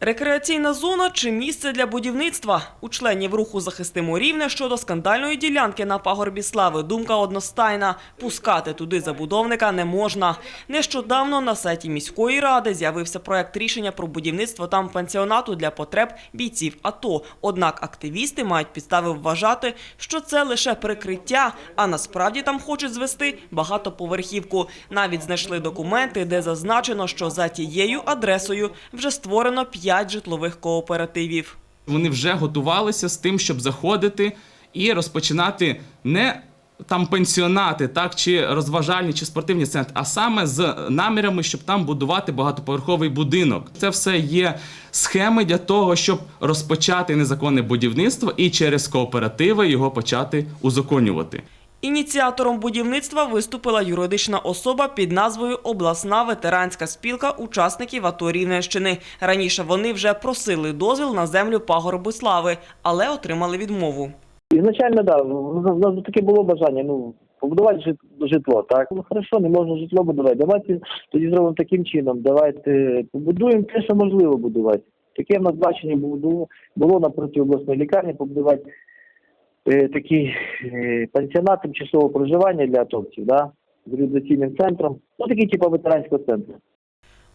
Рекреаційна зона чи місце для будівництва? У членів руху «Захистимо рівне» щодо скандальної ділянки на пагорбі Слави думка одностайна – пускати туди забудовника не можна. Нещодавно на сайті міської ради з'явився проект рішення про будівництво там пансіонату для потреб бійців АТО. Однак активісти мають підстави вважати, що це лише прикриття, а насправді там хочуть звести багатоповерхівку. Навіть знайшли документи, де зазначено, що за тією адресою вже створено 5 житлових кооперативів. Вони вже готувалися з тим, щоб заходити і розпочинати не там пенсіонати, так чи розважальні, чи спортивні центри, а саме з намірами, щоб там будувати багатоповерховий будинок. Це все є схеми для того, щоб розпочати незаконне будівництво і через кооперативи його почати узаконювати. Ініціатором будівництва виступила юридична особа під назвою Обласна ветеранська спілка учасників АТО Рівненщини. Раніше вони вже просили дозвіл на землю пагорби слави, але отримали відмову. Ізначально, да, у нас таке було бажання, ну, побудувати жит- житло, так. Ну, хорошо, не можна житло будувати. Давайте тоді зробимо таким чином. Давайте побудуємо те, що можливо будувати. Таке в нас бачення було, було напроти обласної лікарні побудувати такий е, пансіонат тимчасового проживання для атовців, да, з реабілітаційним центром. Ну, такий типу ветеранського центру.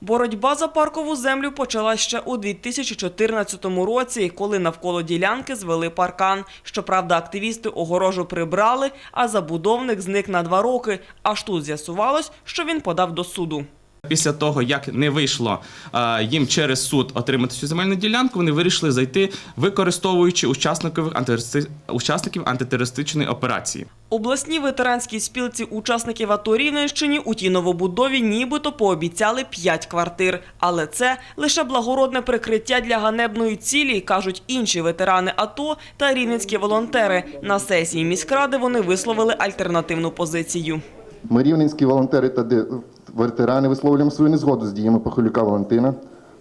Боротьба за паркову землю почалась ще у 2014 році, коли навколо ділянки звели паркан. Щоправда, активісти огорожу прибрали, а забудовник зник на два роки. Аж тут з'ясувалось, що він подав до суду. Після того, як не вийшло е, їм через суд отримати цю земельну ділянку, вони вирішили зайти, використовуючи учасників, антитерористи- учасників антитерористичної операції. Обласній ветеранській спілці учасників АТО Рівненщині у тій новобудові нібито пообіцяли 5 квартир. Але це лише благородне прикриття для ганебної цілі, кажуть інші ветерани АТО та рівненські волонтери. На сесії міськради вони висловили альтернативну позицію. Ми рівненські волонтери та де- ветерани висловлюємо свою незгоду з діями Похилюка Валентина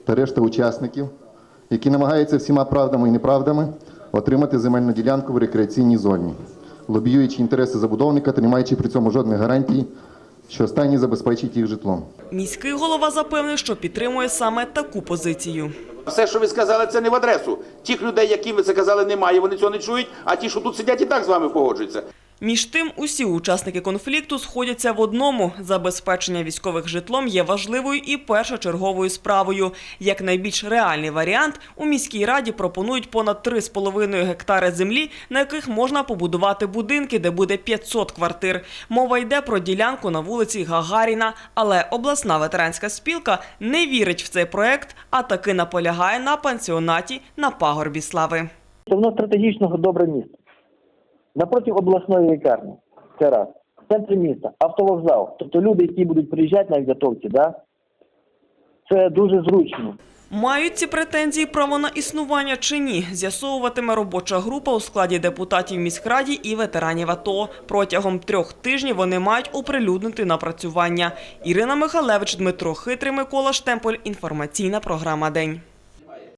та решта учасників, які намагаються всіма правдами і неправдами отримати земельну ділянку в рекреаційній зоні, лобіюючи інтереси забудовника та не маючи при цьому жодних гарантій, що останній забезпечить їх житлом. Міський голова запевнив, що підтримує саме таку позицію. Все, що ви сказали, це не в адресу. Тих людей, яким ви це казали, немає, вони цього не чують, а ті, що тут сидять, і так з вами погоджуються. Між тим, усі учасники конфлікту сходяться в одному: забезпечення військових житлом є важливою і першочерговою справою. Як найбільш реальний варіант, у міській раді пропонують понад 3,5 гектари землі, на яких можна побудувати будинки, де буде 500 квартир. Мова йде про ділянку на вулиці Гагаріна, але обласна ветеранська спілка не вірить в цей проект, а таки наполягає на пансіонаті на пагорбі слави. Це воно стратегічно добре місце. Напроти обласної лікарні. Це раз. В центрі міста, автовокзал. Тобто люди, які будуть приїжджати на екзотовці, да? це дуже зручно. Мають ці претензії право на існування чи ні, з'ясовуватиме робоча група у складі депутатів міськраді і ветеранів АТО. Протягом трьох тижнів вони мають оприлюднити напрацювання. Ірина Михалевич, Дмитро Хитрий, Микола Штемполь. Інформаційна програма «День».